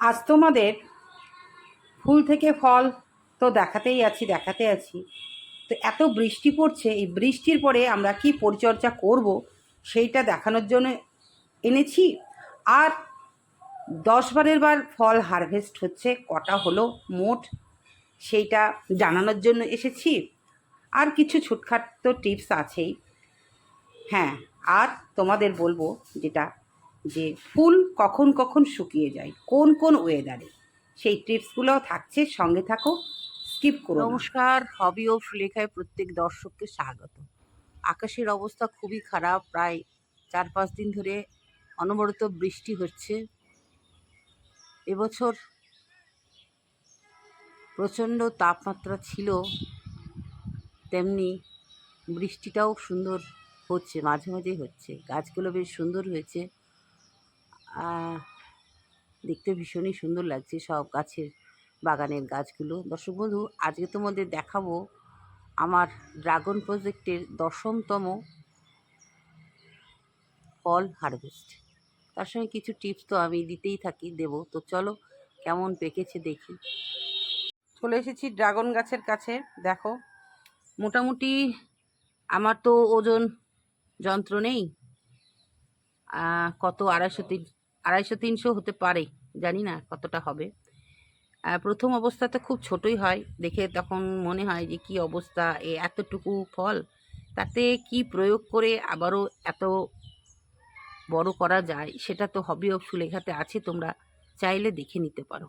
আজ তোমাদের ফুল থেকে ফল তো দেখাতেই আছি, দেখাতে আছি। তো এত বৃষ্টি পড়ছে, এই বৃষ্টির পরে আমরা কি পরিচর্যা করব সেইটা দেখানোর জন্য এনেছি। আর দশ বারের বার ফল হারভেস্ট হচ্ছে, কটা হলো মোট সেইটা জানানোর জন্য এসেছি। আর কিছু ছুটখাট তো টিপস আছেই। হ্যাঁ আর তোমাদের বলব যেটা যে ফুল কখন কখন শুকিয়ে যায়, কোন কোন ওয়েদারে সেই টিপসগুলোও থাকছে, সঙ্গে থাকো স্কিপ করো নমস্কার হবি ও সুলেখায় প্রত্যেক দর্শককে স্বাগত। আকাশের অবস্থা খুবই খারাপ, প্রায় চার পাঁচ দিন ধরে অনবরত বৃষ্টি হচ্ছে। এবছর প্রচণ্ড তাপমাত্রা ছিল, তেমনি বৃষ্টিটাও সুন্দর হচ্ছে, মাঝে মাঝেই হচ্ছে। গাছগুলো বেশ সুন্দর হয়েছে। দেখতে ভীষণই সুন্দর লাগছে সব গাছের বাগানের গাছগুলো। দর্শক বন্ধু, আজকে তোমাদের দেখাবো আমার ড্রাগন প্রজেক্টের দশমতম ফল হারভেস্ট। তার সঙ্গে কিছু টিপস তো আমি দিতেই থাকি, দেব। তো চলো, কেমন পেকেছে দেখি। চলে এসেছি ড্রাগন গাছের কাছে, দেখো। মোটামুটি আমার তো ওজন যন্ত্র নেই কত, আড়াইশো তিন আড়াইশো, তিনশো হতে পারে, জানি না কতটা হবে। প্রথম অবস্থাতে খুব ছোটই হয়, দেখে তখন মনে হয় যে কি অবস্থা, এ এতটুকু ফল, তাতে কি প্রয়োগ করে আবারও এত বড় করা যায়, সেটা তো হবি অফ সুলেখাতে আছে, তোমরা চাইলে দেখে নিতে পারো।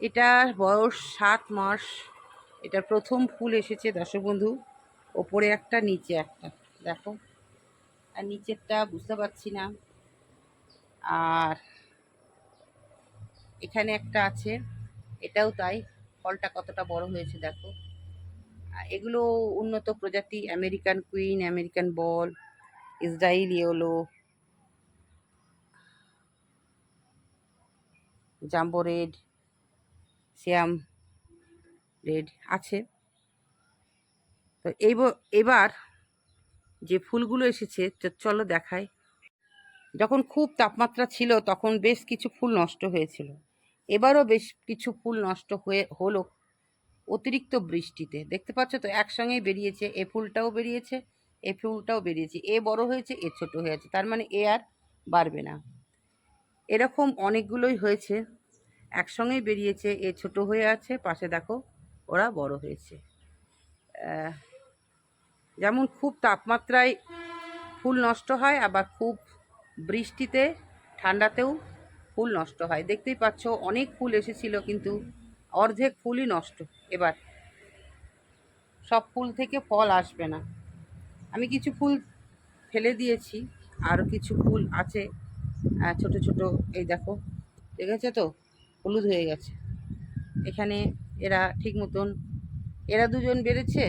এটার বয়স সাত মাস এটা প্রথম ফুল এসেছে দর্শক বন্ধু, ওপরে একটা, নিচে একটা, দেখো। আর নিচেরটা বুঝতে পারছি না। আর এখানে একটা আছে, এটাও তাই, ফলটা কতটা বড় হয়েছে দেখো। এগুলো উন্নত প্রজাতি, American queen, American ball, Israel yellow, jumbo red Shyam red আছে। তো এই এবার যে ফুলগুলো এসেছে চলো দেখাই। যখন খুব তাপমাত্রা ছিল, তখন বেশ কিছু ফুল নষ্ট হয়েছিল। এবারও বেশ কিছু ফুল নষ্ট হয়ে, হলো অতিরিক্ত বৃষ্টিতে। দেখতে পাচ্ছ তো, একসঙ্গেই বেরিয়েছে। এ ফুলটাও বেরিয়েছে, এ ফুলটাও বেরিয়েছে। এ বড় হয়েছে, এ ছোট হয়েছে তার মানে এ আর বাড়বে না। এরকম অনেকগুলোই হয়েছে। একসঙ্গেই বেরিয়েছে, এ ছোট হয়ে আছে। পাশে দেখো, ওরা বড় হয়েছে। যেমন খুব তাপমাত্রায় ফুল নষ্ট হয়, আবার খুব বৃষ্টিতে, ঠান্ডাতেও ফুল নষ্ট হয়। দেখতেই পাচ্ছ, অনেক ফুল এসেছিল কিন্তু অর্ধেক ফুলই নষ্ট। এবার সব ফুল থেকে ফল আসবে না। আমি কিছু ফুল ফেলে দিয়েছি, আরও কিছু ফুল আছে। ছোট ছোট, এই দেখো, দেখেছ তো? হলুদ হয়ে গেছে। এখানে এরা ঠিক মতন, এরা দুজন বেড়েছে?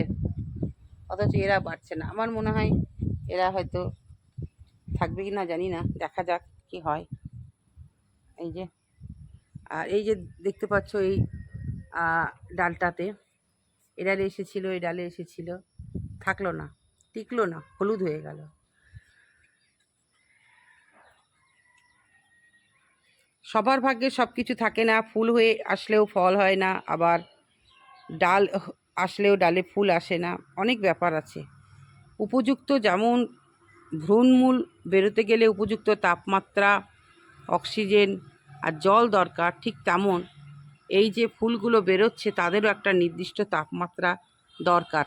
অথচ এরা বাড়ছে না। আমার মনে হয় এরা হয়তো থাকবে কি না জানি না। দেখা যাক কি হয়। এই যে, আর এই যে দেখতে পাচ্ছ এই ডালটাতে। এ ডালে এসেছিল এই ডালে এসেছিল। থাকল না, টিকলো না, হলুদ হয়ে গেল। সবার ভাগ্যে সব কিছু থাকে না। ফুল হয়ে আসলেও ফল হয় না। আবার ডাল আসলেও ডালে ফুল আসে না, অনেক ব্যাপার আছে। উপযুক্ত যেমন ভ্রূণমূল বেরোতে গেলে উপযুক্ত তাপমাত্রা, অক্সিজেন আর জল দরকার ঠিক তেমন। এই যে ফুলগুলো বেরোচ্ছে তাদেরও একটা নির্দিষ্ট তাপমাত্রা দরকার।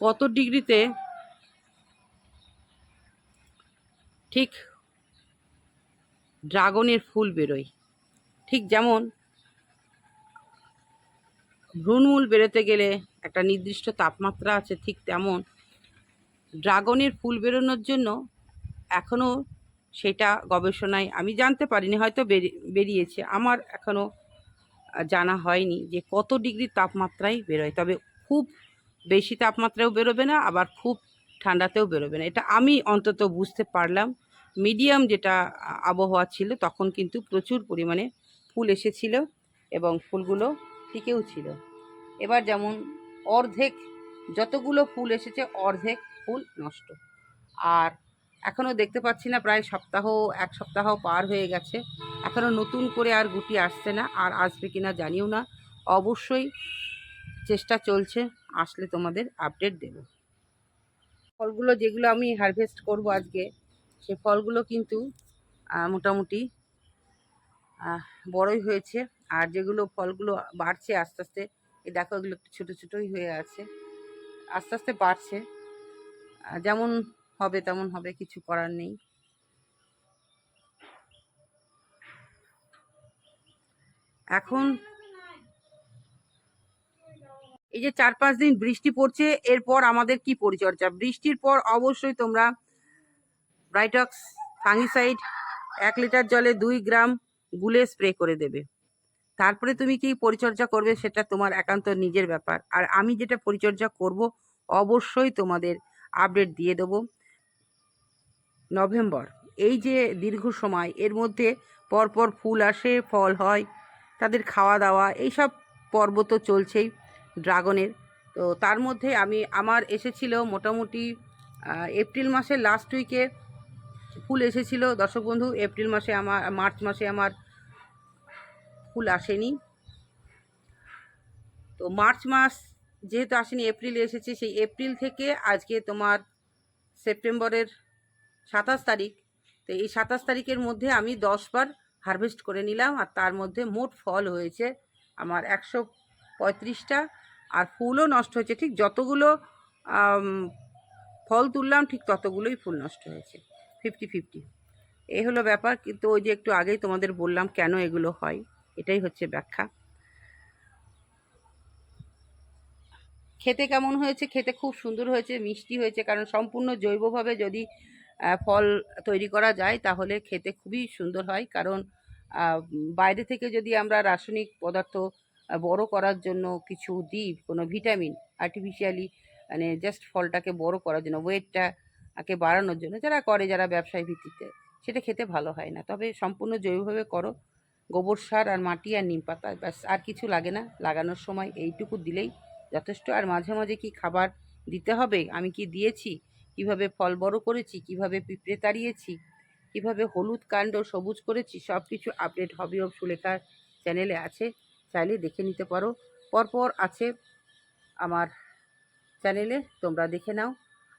কত ডিগ্রিতে ঠিক ড্রাগনের ফুল বেরোয়? ঠিক যেমন ভ্রূণমূল বেরোতে গেলে একটা নির্দিষ্ট তাপমাত্রা আছে ঠিক তেমন। ড্রাগনের ফুল বেরোনোর জন্য এখনও সেটা গবেষণায় আমি জানতে পারিনি, হয়তো বেরি- বেরিয়েছে। আমার এখনও জানা হয়নি যে কত ডিগ্রি তাপমাত্রায় বেরোয়। তবে খুব বেশি তাপমাত্রাও বেরোবে না, আবার খুব ঠান্ডাতেও বেরোবে না। এটা আমি অন্তত বুঝতে পারলাম। মিডিয়াম যেটা আবহাওয়া ছিল, তখন কিন্তু প্রচুর পরিমাণে ফুল এসেছিল এবং ফুলগুলো টিকেও ছিল। এবার যেমন অর্ধেক যতগুলো ফুল এসেছে, অর্ধেক ফুল নষ্ট। আর এখনও দেখতে পাচ্ছি না, প্রায় সপ্তাহ, এক সপ্তাহ পার হয়ে গেছে। এখনও নতুন করে আর গুটি আসছে না, আর আসবে কি না জানিও না। অবশ্যই চেষ্টা চলছে, আসলে তোমাদের আপডেট দেব। ফলগুলো যেগুলো আমি হারভেস্ট করব আজকে, সে ফলগুলো কিন্তু মোটামুটি বড়ই হয়েছে। আর যেগুলো ফলগুলো বাড়ছে আস্তে আস্তে, এই দেখো এগুলো একটু ছোটো ছোটোই হয়ে আছে। আস্তে আস্তে বাড়ছে। যেমন হবে তেমন হবে, কিছু করার নেই। এখন এই যে চার পাঁচ দিন বৃষ্টি পড়ছে, এরপর আমাদের কি পরিচর্যা? বৃষ্টির পর অবশ্যই তোমরা ব্রাইটক্স ফাঙ্গিসাইড এক লিটার জলে দুই গ্রাম গুলে স্প্রে করে দেবে। তারপরে তুমি কি পরিচর্যা করবে সেটা তোমার একান্ত নিজের ব্যাপার। আর আমি যেটা পরিচর্যা করব অবশ্যই তোমাদের আপডেট দিয়ে দেবো। নভেম্বর, এই যে দীর্ঘ সময়, এর মধ্যে পরপর ফুল আসে, ফল হয়, তাদের খাওয়া দাওয়া এইসব পর্ব তো চলছেই ড্রাগনের। তো তার মধ্যে আমি, আমার এসেছিল মোটামুটি এপ্রিল মাসের লাস্ট উইকে ফুল এসেছিল। দর্শক বন্ধু, এপ্রিল মাসে আমার, মার্চ মাসে আমার ফুল আসেনি। তো মার্চ মাস যেহেতু আসেনি, এপ্রিলে এসেছে, সেই এপ্রিল থেকে আজকে তোমার সেপ্টেম্বরের সাতাশ তারিখ। তো এই সাতাশ তারিখের মধ্যে আমি দশবার হারভেস্ট করে নিলাম আর তার মধ্যে মোট ফল হয়েছে আমার একশো পঁয়ত্রিশটা। আর ফুলও নষ্ট হয়েছে, ঠিক যতগুলো ফল তুললাম ঠিক ততগুলোই ফুল নষ্ট হয়েছে, ফিফটি ফিফটি। এই হলো ব্যাপার, কিন্তু ওই যে একটু আগেই তোমাদের বললাম কেন এগুলো হয়। এটাই হচ্ছে ব্যাখ্যা। খেতে কেমন হয়েছে? খেতে খুব সুন্দর হয়েছে, মিষ্টি হয়েছে, কারণ সম্পূর্ণ জৈবভাবে যদি ফল তৈরি করা যায়, তাহলে খেতে খুবই সুন্দর হয়। কারণ বাইরে থেকে যদি আমরা রাসায়নিক পদার্থ বড় করার জন্য কিছু দিই, কোনো ভিটামিন আর্টিফিশিয়ালি মানে জাস্ট ফলটাকে বড় করার জন্য ওয়েটটাকে বাড়ানোর জন্য, যারা করে, যারা ব্যবসায় ভিত্তিতে, সেটা খেতে ভালো হয় না। তবে সম্পূর্ণ জৈবভাবে করো। গোবর সার আর মাটি আর নিম পাতা, ব্যাস, আর কিছু লাগে না। লাগানোর সময় এইটুকু দিলেই যথেষ্ট। আর মাঝে মাঝে কি খাবার দিতে হবে? আমি কি দিয়েছি? কীভাবে ফল বড় করেছি? কীভাবে পিঁপড়ে তাড়িয়েছি? কীভাবে হলুদ কাণ্ড সবুজ করেছি? সব কিছু আপডেট হবি অফ সুলেখার চ্যানেলে আছে। চাইলে দেখে নিতে পারো। পরপর আছে আমার চ্যানেলে, তোমরা দেখে নাও।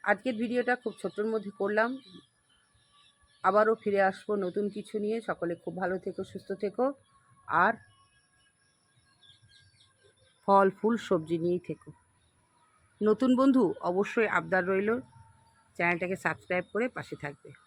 আজকের ভিডিওটা খুব ছোটোর মধ্যে করলাম। আবারও ফিরে আসব নতুন কিছু নিয়ে। সকলে খুব ভালো থেকো, সুস্থ থেকো। আর ফল, ফুল, সবজি নিয়েই থেকো। নতুন বন্ধু অবশ্যই আবদার রইল। চ্যানেলটাকে সাবস্ক্রাইব করে পাশে থাকবে।